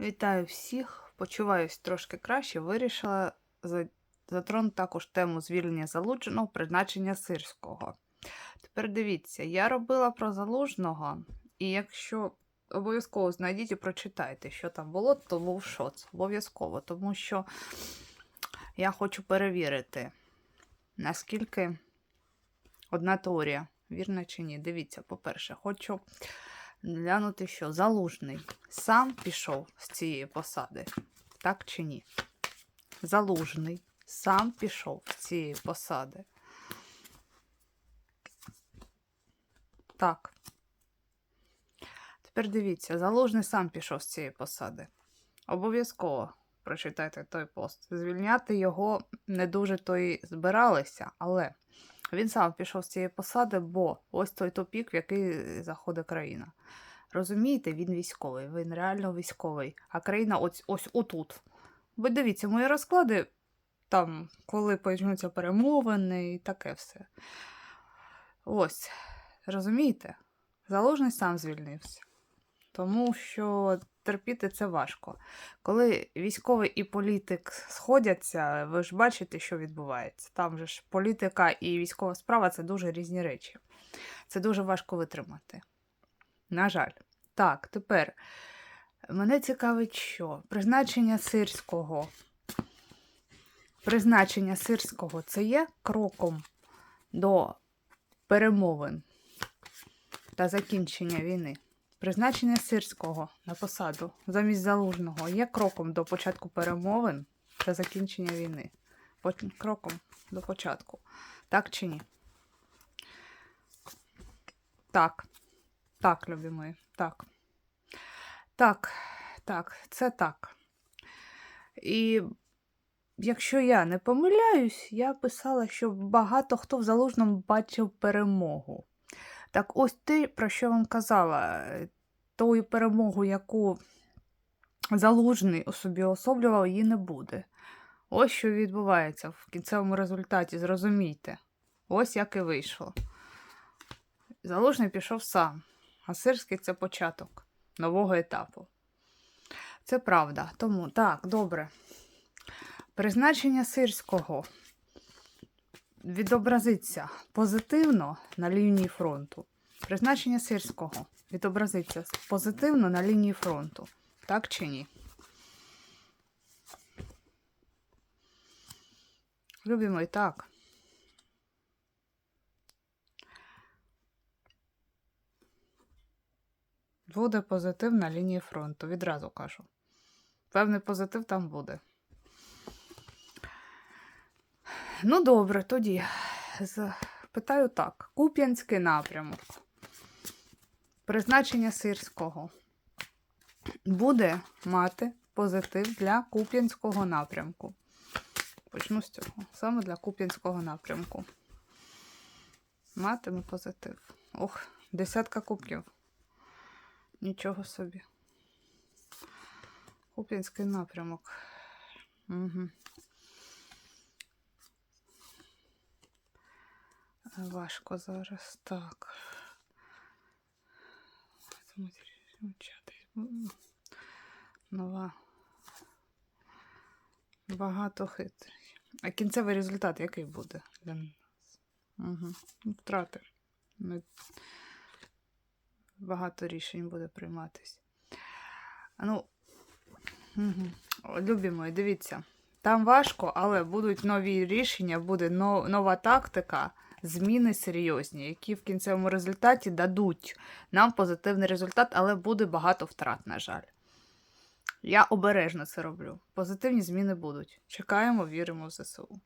Вітаю всіх. Почуваюсь трошки краще. Вирішила затронути також тему звільнення залужного призначення сирського. Тепер дивіться, я робила про залужного, і якщо обов'язково знайдіть і прочитайте, що там було, то був шоц. Обов'язково, тому що я хочу перевірити, наскільки одна теорія, вірна чи ні. Дивіться, по-перше, хочу глянути, що залужний сам пішов з цієї посади, так чи ні? Залужний сам пішов з цієї посади. Так. Тепер дивіться, залужний сам пішов з цієї посади. Обов'язково прочитайте той пост. Звільняти його не дуже то й збиралися, але він сам пішов з цієї посади, бо ось той тупік, в який заходить країна. Розумієте, він військовий, він реально військовий, а країна ось ось отут. Ви дивіться, мої розклади там, коли почнуться перемовини і таке все. Ось, розумієте? Залужний сам звільнився. Тому що терпіти це важко. Коли військовий і політик сходяться, ви ж бачите, що відбувається. Там же ж політика і військова справа це дуже різні речі. Це дуже важко витримати. На жаль. Так, тепер мене цікавить, що призначення сирського. Призначення сирського це є кроком до перемовин та закінчення війни. Призначення сирського на посаду замість залужного є кроком до початку перемовин та закінчення війни. Кроком до початку. Так чи ні? Так. Так, любі так. Так, так, це так. І якщо я не помиляюсь, я писала, що багато хто в залужному бачив перемогу. Так ось те, про що вам казала, тою перемогу, яку залужний собі особлював, її не буде. Ось що відбувається в кінцевому результаті, зрозумійте. Ось як і вийшло. Залужний пішов сам, а Сирський це початок нового етапу. Це правда. Тому так, добре. Призначення сирського відобразиться позитивно на лінії фронту. Призначення сирського відобразиться позитивно на лінії фронту. Так чи ні? Любимо і так. Буде позитив на лінії фронту, відразу кажу. Певний позитив там буде. Ну, добре, тоді питаю так: Куп'янський напрямок. Призначення сирського буде мати позитив для Куп'янського напрямку. Почну з цього. Саме для Куп'янського напрямку. Матиме позитив. Ох, десятка кубків. Нічого собі. Куп'янський напрямок. Угу. Важко зараз. Так. Нова. Багато хитрих. А кінцевий результат який буде для нас? Угу. Втрати. Багато рішень буде прийматись. Ну, угу. любі мої, дивіться. Там важко, але будуть нові рішення, буде нова тактика, зміни серйозні, які в кінцевому результаті дадуть нам позитивний результат, але буде багато втрат, на жаль. Я обережно це роблю. Позитивні зміни будуть. Чекаємо, віримо в ЗСУ.